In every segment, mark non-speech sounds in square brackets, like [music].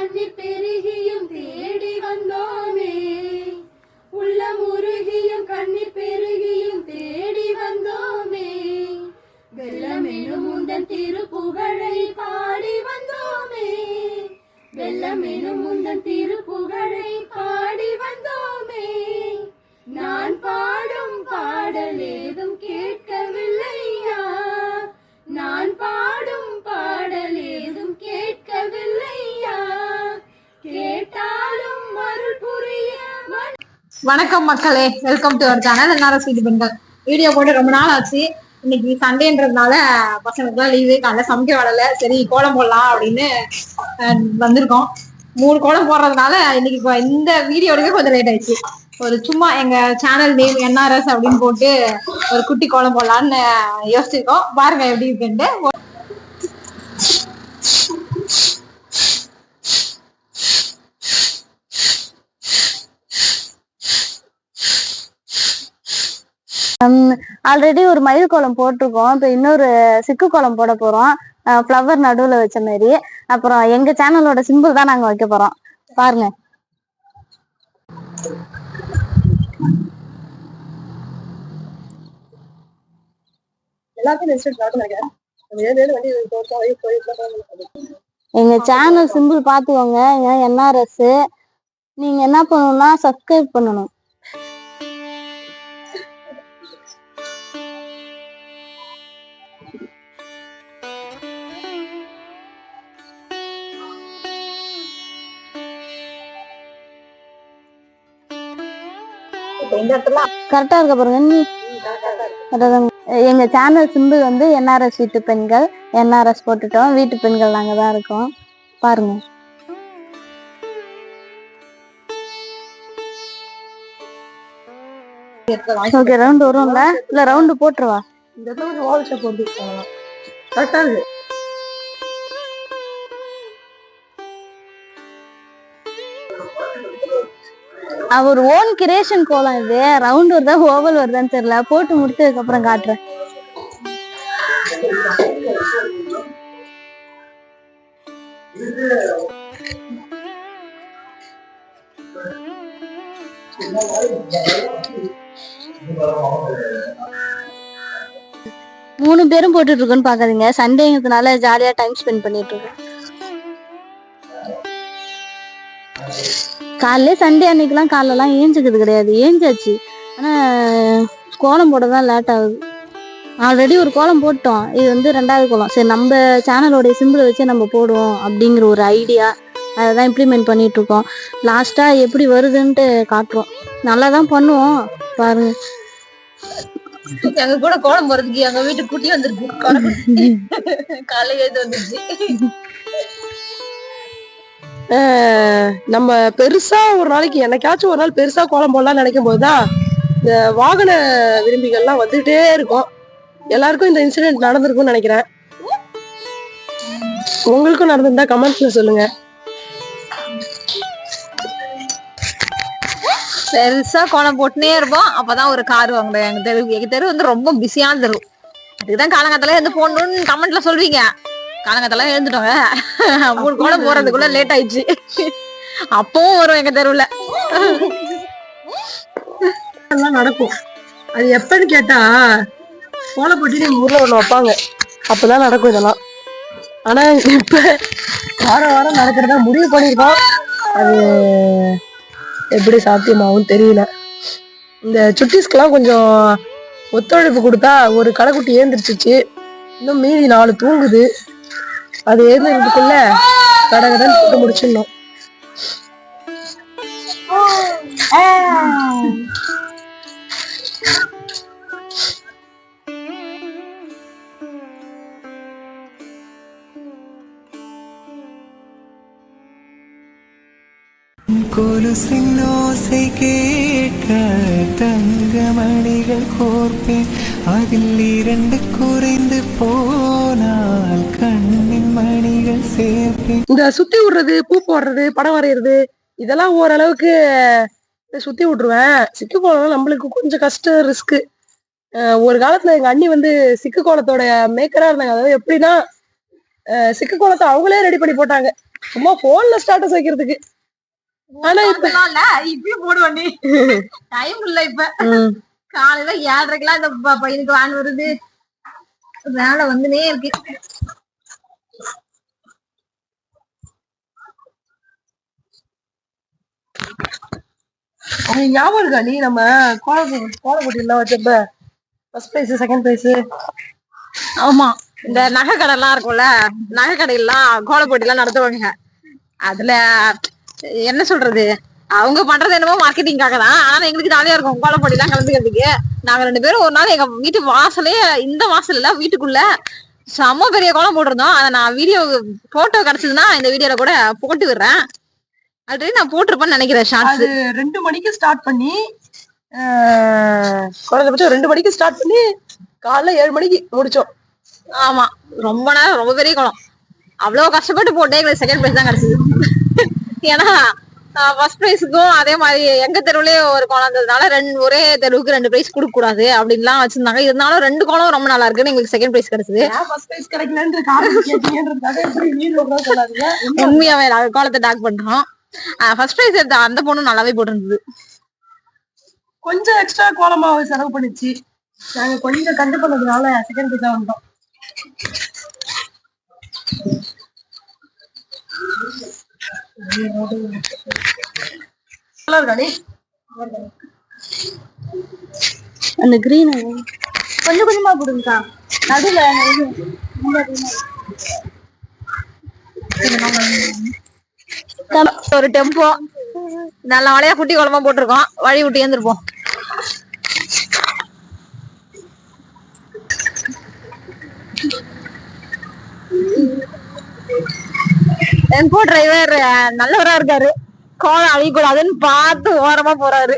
கண்ணீர் பெருகியும் தேடி வந்தோமே. உள்ளம் உருகியும் கண்ணீர் பெருகியும் தேடி வந்தோமே. வெள்ளமெனும் முந்தன் திருப்புகழை பாடி வந்தோமே. வெள்ளமெனும் முந்தன் திருப்புகழை வணக்கம் மக்களே. வெல்கம் டு அவர் சேனல் எல்லாரும் வீட்டு பெண்கள். வீடியோ போட்டு ரொம்ப நாள் ஆச்சு. இன்னைக்கு சண்டேன்றதுனால பசங்களுக்குலாம் லீவு காலைல சமைக்க வரல. சரி கோலம் போடலாம் அப்படின்னு வந்திருக்கோம். மூணு கோலம் போடுறதுனால இன்னைக்கு இந்த வீடியோ எடுக்க கொஞ்சம் லேட் ஆயிடுச்சு. ஒரு சும்மா எங்க சேனல் நேம் என்ஆர்எஸ் அப்படின்னு போட்டு ஒரு குட்டி கோலம் போடலான்னு யோசிச்சிருக்கோம். பாருங்க எப்படி இருக்குன்ட்டு. ஆல்ரெடி ஒரு மயில் கோலம் போட்டிருக்கோம். இப்போ இன்னொரு சிக்கு கோலம் போட போறோம். ஃப்ளவர் நடுவுல வச்ச மாதிரி அப்புறம் எங்க சேனலோட சிம்பிள் தான் நாங்க வைக்க போறோம். பாருங்க. எங்க சேனல் சிம்பிள் பாத்துக்கோங்க என்ஆர்எஸ் நீங்க என்ன பண்ணணும்னா சப்ஸ்கிரைப் பண்ணணும். கரெக்டா இருக்க பாருங்க நீ எங்க சேனல் சிம்பிள் வந்து என்ஆர்எஸ் வீட்டு பெண்கள் என்ஆர்எஸ் போட்டுட்டோம். வீட்டு பெண்கள் நாங்க தான் இருக்கோம். பாருங்க. ஓகே ரவுண்ட் வரும்ல? இல்ல ரவுண்டு போட்டுருவா. இந்த கரெக்டா இருக்கு. அவர் ஓன் கிரியேஷன் கோலம் இது. ரவுண்ட் வருதா ஓவல் வருதான்னு தெரியல. போட்டு முடிச்சதுக்கு அப்புறம் காட்டுறேன். மூணு பேரும் போட்டுட்டு இருக்கோன்னு பாக்காதீங்க. சண்டேங்கிறதுனால ஜாலியா டைம் ஸ்பெண்ட் பண்ணிட்டு இருக்கோம். காலையிலே சண்டே அன்னைக்கெல்லாம் காலெல்லாம் ஏஞ்சுக்கிறது கிடையாது. ஏஞ்சாச்சு. ஆனால் கோலம் போட தான் லேட் ஆகுது. ஆல்ரெடி ஒரு கோலம் போட்டோம். இது வந்து ரெண்டாவது கோலம். சரி நம்ம சேனலோடைய சிம்பிளை வச்சு நம்ம போடுவோம் அப்படிங்கிற ஒரு ஐடியா அதை தான் இம்ப்ளிமெண்ட் பண்ணிட்டு இருக்கோம் லாஸ்டா எப்படி வருதுன்ட்டு காட்டுறோம். நல்லா தான் பண்ணுவோம். பாருங்க. எங்க கூட கோலம் போறதுக்கு எங்க வீட்டு குட்டி வந்துருக்கு. காலையில இது வந்துருச்சு. நம்ம பெருசா ஒரு நாளைக்கு என்னைக்காச்சும் ஒரு நாள் பெருசா கோலம் போடலாம்னு நினைக்கும் போதுதான் இந்த வாகன விரும்பிகள்லாம் வந்துட்டே இருக்கும். எல்லாருக்கும் இந்த இன்சிடென்ட் நடந்திருக்கும்னு நினைக்கிறேன். உங்களுக்கும் நடந்திருந்தா கமெண்ட்ஸ்ல சொல்லுங்க. பெருசா கோலம் போட்டுனே இருப்போம். அப்பதான் ஒரு கார் வாங்குறேன் எங்க தெரு எங்க தெரு வந்து ரொம்ப பிஸியான தெரு. அதுக்குதான் காலங்கத்துல இருந்து போடணும்னு கமெண்ட்ல சொல்வீங்க காலங்கத்துல எழுந்துட்டோங்க. மூணு கோலம் போறதுக்குள்ள லேட் ஆயிடுச்சு. அப்பவும் வரும் எங்க தெருவுல. எல்லாம் நடக்கும். அது எப்பன்னு கேட்டா கோலம் போட்டி எங்க ஊர்ல ஒண்ணு வைப்பாங்க. அப்பதான் நடக்கும் இதெல்லாம். ஆனா இப்ப வாரம் வாரம் நடக்கிறதா முடிவு பண்ணிருக்கோம் அது எப்படி சாத்தியமாகும் தெரியல. இந்த சுட்டீஸ்க்கெல்லாம் கொஞ்சம் ஒத்துழைப்பு கொடுத்தா ஒரு கடைக்குட்டி ஏந்திரிச்சிச்சு. இன்னும் மீதி நாலு தூங்குது. அது ஏந்திரதுக்குள்ள கடகடன் போட்டு முடிச்சிடணும். கொலுசின் ஓசை கேட்க தங்கமணிகள் கோர்ப்பேன். அதில் இரண்டு குறைந்து போனால் கண்ணின் மணிகள் சேர்ப்பேன் இந்த சுத்தி விடுறது பூ போடுறது படம் வரைகிறது இதெல்லாம் ஓரளவுக்கு சுத்தி விட்டுருவேன். சிக்கு கோலம் நம்மளுக்கு கொஞ்சம் கஷ்டம் ரிஸ்க் ஒரு காலத்துல எங்க அண்ணி வந்து சிக்கு கோலத்தோட மேக்கரா இருந்தாங்க. அதாவது எப்படின்னா சிக்கு கோலத்தை அவங்களே ரெடி பண்ணி போட்டாங்க. சும்மா போன்ல ஸ்டேட்டஸ் வைக்கிறதுக்கு. ஆனா இப்ப இப்பயும் போடுவேன் நீ. [laughs] டைம் இல்ல இப்ப. காலையில ஏழரைக்கெல்லாம் இந்த பையனுக்கு வேன் வருது. வேலை வந்துனே இருக்கு. ஞாபகம் இருக்கா நீ நம்ம கோல கோல போட்டியெல்லாம் வச்சப்ப ஃபர்ஸ்ட் பிரைஸ் செகண்ட் பிரைஸ் ஆமா. இந்த நகை கடை எல்லாம் இருக்கும்ல நகை கடையெல்லாம் கோல போட்டி எல்லாம் நடத்துவாங்க. அதுல என்ன சொல்றது? அவங்க பண்றது என்னமோ மார்க்கெட்டிங்காக தான் ஆனா எங்களுக்கு ஜாலியா இருக்கும். கோல போட்டி எல்லாம் கலந்துக்கிறதுக்கு நாங்க ரெண்டு பேரும் ஒரு நாள் எங்க வீட்டு வாசலே இந்த வாசல் இல்ல வீட்டுக்குள்ள செம்ம பெரிய கோலம் போட்டிருந்தோம். அதை நான் வீடியோ போட்டோ கிடைச்சதுன்னா இந்த வீடியோல கூட போட்டு விடுறேன். ஆல்ரெடி நான் போட்டிருப்பேன்னு நினைக்கிறேன் ஷார்ட்ஸ் அது ரெண்டு மணிக்கு ஸ்டார்ட் பண்ணி குறைஞ்சபட்சம் ரெண்டு மணிக்கு ஸ்டார்ட் பண்ணி காலைல ஏழு மணிக்கு முடிச்சோம். ஆமா. ரொம்ப நேரம் ரொம்ப பெரிய குளம் அவ்வளவு கஷ்டப்பட்டு போட்டே எங்களுக்கு செகண்ட் பிரைஸ் தான் கிடைச்சது. ஏன்னா ஃபர்ஸ்ட் பிரைஸுக்கும் அதே மாதிரி எங்க தெருவுலயே ஒரு குளம் இருந்ததுனால ரெண்டு ஒரே தெருவுக்கு ரெண்டு பிரைஸ் கொடுக்க கூடாது அப்படின்லாம் வச்சிருந்தாங்க. இருந்தாலும் ரெண்டு குளம் ரொம்ப நல்லா இருக்குன்னு எங்களுக்கு செகண்ட் பிரைஸ் கிடைச்சது. உண்மையாவே கோலத்தை டாக் பண்றோம். ஃபர்ஸ்ட் பிரைஸ் எடுத்த அந்த பொண்ணு நல்லாவே போட்டிருந்தது. கொஞ்சம் எக்ஸ்ட்ரா கோலமாவு செலவு பண்ணிச்சு. நாங்க கொஞ்சம் கண்டு பண்ணதுனால செகண்ட் பிரைஸ் தான் வந்தோம். அந்த கிரீன் கொஞ்சம் கொஞ்சமா போடுங்கக்கா. நடுவுல. ஒரு டெம்போ நல்ல வளையா குட்டி குளமா போட்டிருக்கோம். வழி விட்டு ஏந்திருப்போம். டெம்போ டிரைவர் நல்லவரா இருக்காரு. கோலம் அழியக்கூடாதுன்னு பார்த்து ஓரமா போறாரு.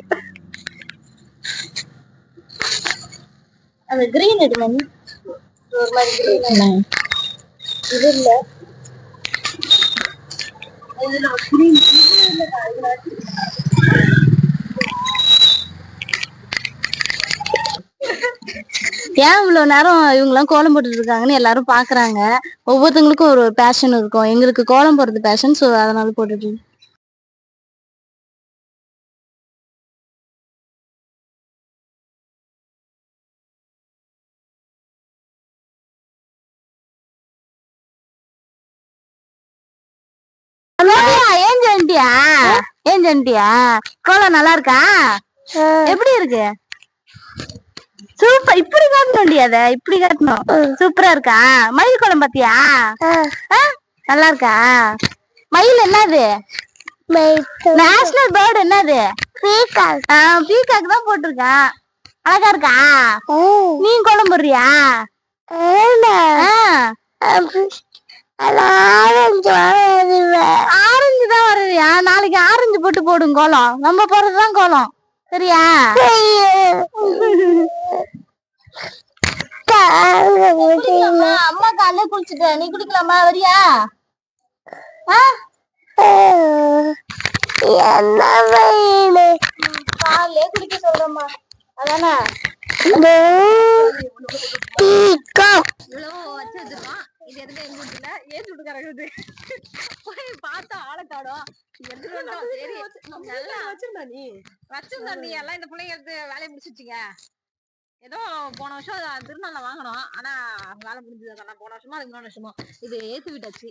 அந்த கிரீன் எடுங்க ஒரு மாதிரி கிரீன் இது இல்ல. இதுல green. இது இல்லக்கா, இதுல ஏன் இவ்வளவு நேரம் இவங்க எல்லாம் கோலம் போட்டுட்டு இருக்காங்கன்னு எல்லாரும் பாக்குறாங்க? ஒவ்வொருத்தவங்களுக்கும் ஒரு பேஷன் இருக்கும். எங்களுக்கு கோலம் போடுறது பேஷன் சோ அதனால போட்டுட்டு இருக்கோம். ஏன் ஜென்டியா ஏன் ஜென்டியா கோலம் நல்லா இருக்கா? எப்படி இருக்கு? சூப்பர். இப்படி காட்டணும் முடியாத இப்படி காட்டணும். சூப்பரா இருக்கா? மயில் கோலம் பாத்தியா? நல்லா இருக்கா? மயில் என்னது? நேஷனல் பேர்டு என்னது? பீகாக். பீகாக் தான் போட்டிருக்கேன் அழகா இருக்கா? நீ கோலம் போடுறியா? ஆரஞ்சு தான் வருவியா நாளைக்கு ஆரஞ்சு போட்டு போடும் கோலம். நம்ம போறதுதான் கோலம். சரியா? அம்மா காலைல குளிச்சுட்ட? நீ குடிக்கலாமா வரியா? ஆ? காலையிலே குடிக்க சொல்றேம்மா. அதானே? இது எதுக்கு எங்க ஏத்து விட்டு கிடக்குது போய் பார்த்தா ஆளை வந்தோம் சரி. நல்லா வச்சிருந்தா நீ. வச்சிருந்தோம் நீ. எல்லாம் இந்த பிள்ளைங்க எடுத்து வேலையை முடிச்சிருச்சுங்க ஏதோ போன வருஷம் திருநாள்ல வாங்கினோம். ஆனா வேலை முடிஞ்சது. அதெல்லாம் போன வருஷமா அதுக்கு முன்னாடி வருஷமா இது ஏத்து விட்டாச்சு.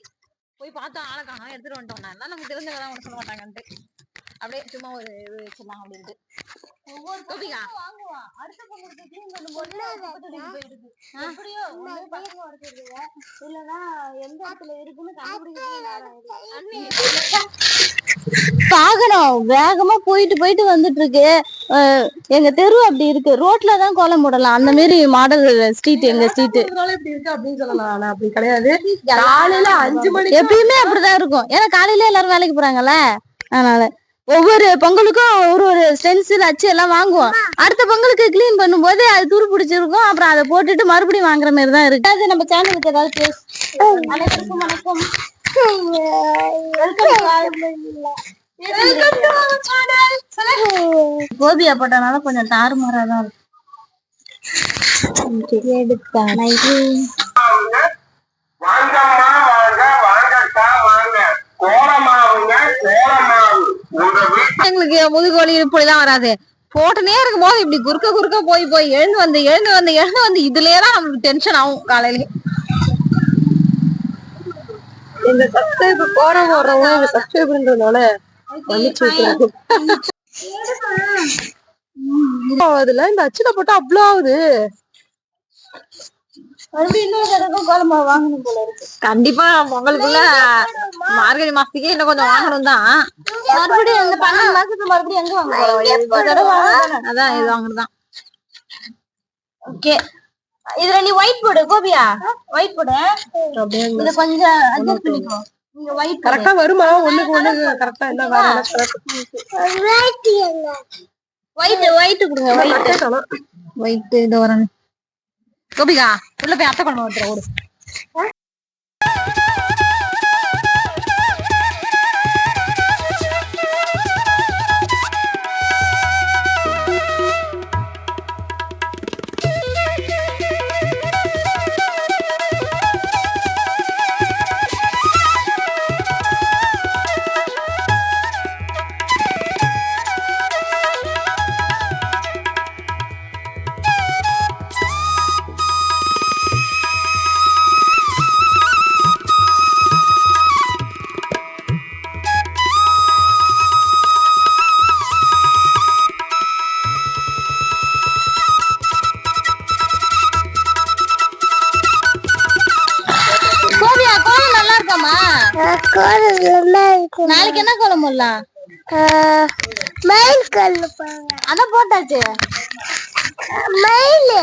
போய் பார்த்தா ஆளை காணோம் எடுத்துட்டு வந்துட்டோம். நான் நமக்கு தெரிஞ்சவங்க தான் ஒண்ணு சொல்ல மாட்டாங்கன்ட்டு. அப்படியே சும்மா ஒரு இது வச்சிடலாம் அப்படின்ட்டு. கோபிகா அடுத்த பொங்கலுக்கு எந்த இடத்துல இருக்குன்னு கண்டுபிடிக்கிறதுக்கு வாகனம் வேகமா போயிட்டு போயிட்டு வந்துட்டு இருக்கு எங்க தெரு அப்படி இருக்கு. ரோட்ல தான் கோலம் போடலாம். அந்த மாதிரி மாடல் ஸ்ட்ரீட் எங்க ஸ்ட்ரீட் இதனால இப்படி இருக்கு அப்படின்னு சொல்லலாம். ஆனா அப்படி கிடையாது. காலையில அஞ்சு மணிக்கு எப்பயுமே அப்படிதான் இருக்கும். ஏன்னா காலையில எல்லாரும் வேலைக்கு போறாங்கல்ல. அதனால ஒவ்வொரு பொங்கலுக்கும் ஒரு ஒரு ஸ்டென்சில் அச்சு எல்லாம் வாங்குவோம். அடுத்த பொங்கலுக்கு க்ளீன் பண்ணும்போது அது துரு பிடிச்சிருக்கும். அப்புறம் அதை போட்டுட்டு மறுபடியும் வாங்குற மாதிரி தான் இருக்கு. அது நம்ம சேனலுக்கு ஏதாவது பேசு அனைவருக்கும் வணக்கம். [laughs] கோபியா போட்டனால கொஞ்சம் தாறுமாறா தான் இருக்கு. எடுத்தா வாங்கம்மா வாங்க வாங்கக்கா வாங்க. கோலம் எங்களுக்கு முதுகு வலி இப்படிலாம் வராது. போட்டுனே இருக்கும் போது இப்படி குறுக்க குறுக்க போய் போய் எழுந்து வந்து எழுந்து வந்து எழுந்து வந்து இதுலயே தான் நம்மளுக்கு டென்ஷன் ஆகும் காலையில. இந்த சப்ஸ்கிரைப் போற போடுறவங்க இந்த அதுல இந்த அச்சுல போட்டா அவ்வளோ ஆகுது கண்டிப்பா பொங்கலுக்குள்ள மார்கழி மாசத்துக்கே இன்னும் கொஞ்சம் வாங்கணும் தான். மறுபடியும் இந்த பன்னெண்டு மாசத்துக்கு மறுபடியும் எங்க வாங்க அதான் இது வாங்குறதுதான் ஓகே. இதுல நீ ஒயிட் போடு கோபியா. ஒயிட் போடு. இது கொஞ்சம் அட்ஜஸ்ட் பண்ணிக்கோ. கரெக்டா வருமா? ஒண்ணுக்கு ஒண்ணுக்கு கரெக்டா என்ன? ஒயிட் ஒயிட் கொடுங்க ஒயிட். ஒயிட் இது வரணும் கோபிகா உள்ள போய் அத்தை கொண்டு வந்துடுற ஓடு. போடலாம் மயில் கல் அதான் போட்டாச்சு. மயில்.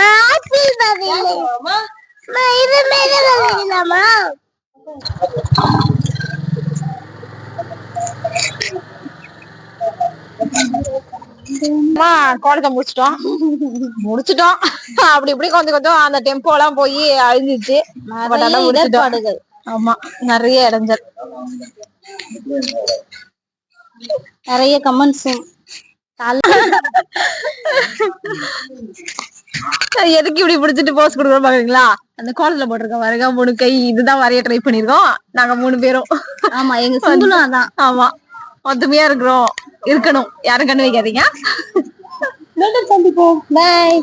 ஆப்பிள் பதிலாமா இது மேல பதிலாமா அம்மா கோலத்தை முடிச்சிட்டோம். முடிச்சிட்டோம். அப்படி இப்படி கொஞ்சம் கொஞ்சம் அந்த டெம்போ எல்லாம் போய் அழிஞ்சிச்சு. ஆமா நிறைய இடைஞ்சல். நிறைய கமெண்ட்ஸும் எதுக்கு இப்படி பிடிச்சிட்டு போஸ் கொடுக்குறோம் பாக்குறீங்களா? அந்த கோலத்துல போட்டிருக்கோம் வருக மூணு கை. இதுதான் வரைய ட்ரை பண்ணிருக்கோம் நாங்க மூணு பேரும். ஆமா எங்க சிம்பிளும் அதான். ஆமா ஒத்துமையா இருக்கிறோம். இருக்கணும். யாரும் கண்ணு வைக்காதீங்க. சந்திப்போம். பாய்